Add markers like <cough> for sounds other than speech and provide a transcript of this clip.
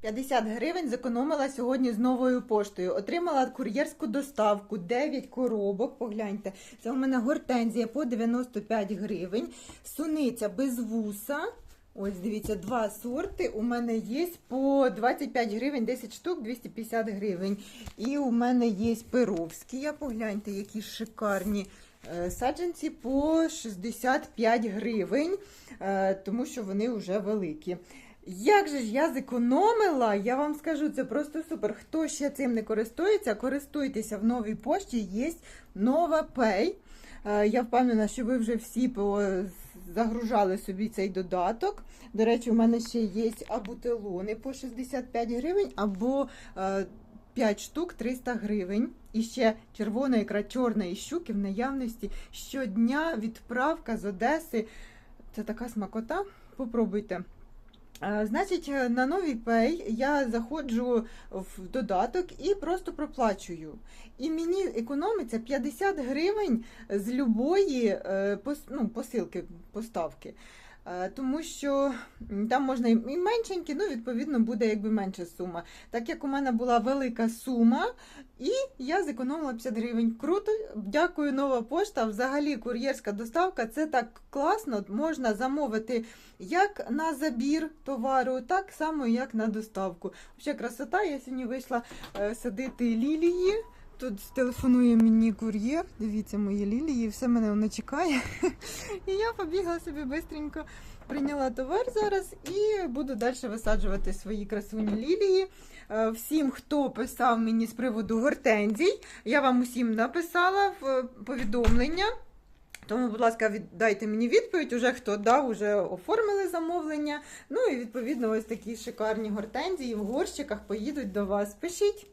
50 гривень зекономила сьогодні з новою поштою. Отримала кур'єрську доставку 9 коробок. Погляньте, це у мене гортензія по 95 гривень. Суниця без вуса. Ось дивіться, два сорти. У мене є по 25 гривень, 10 штук, 250 гривень. І у мене є перовські. Я погляньте, які шикарні. Е, Саджанці по 65 гривень, е, тому що вони вже великі. Як же ж я зекономила, я вам скажу, це просто супер. Хто ще цим не користується, користуйтеся в новій пошті, є Pay. Е, Я впевнена, що ви вже всі загружали собі цей додаток. До речі, у мене ще є або телони по 65 гривень, або е, 5 штук 300 гривень. І ще чорна і щуки в наявності. Щодня відправка з Одеси. Це така смакота. Попробуйте. Е, Значить, е, на новий Pay я заходжу в додаток і просто проплачую. І мені економиться 50 гривень з любої е, ну, посилки, поставки. Е, Тому що там можна і меншенькі, ну, відповідно, буде якби менша сума. Так як у мене була велика сума, і я зекономила 50 гривень. Круто, дякую, нова пошта. Взагалі, кур'єрська доставка це так класно. Можна замовити як на забір товару, так само, як на доставку. Взагалі, красота. Я сьогодні вийшла е, садити лілії. Тут телефонує мені кур'єр. Дивіться, мої лілії, все мене воно чекає. <laughs> І я побігла собі швидко, прийняла товар зараз і буду далі висаджувати свої красуні лілії. Е, Всім, хто писав мені з приводу гортензій, я вам усім написала в е, повідомлення. Тому, будь ласка, дайте мені відповідь, уже хто дав, уже оформили замовлення. Ну і відповідно ось такі шикарні гортензії в горщиках поїдуть до вас. Пишіть.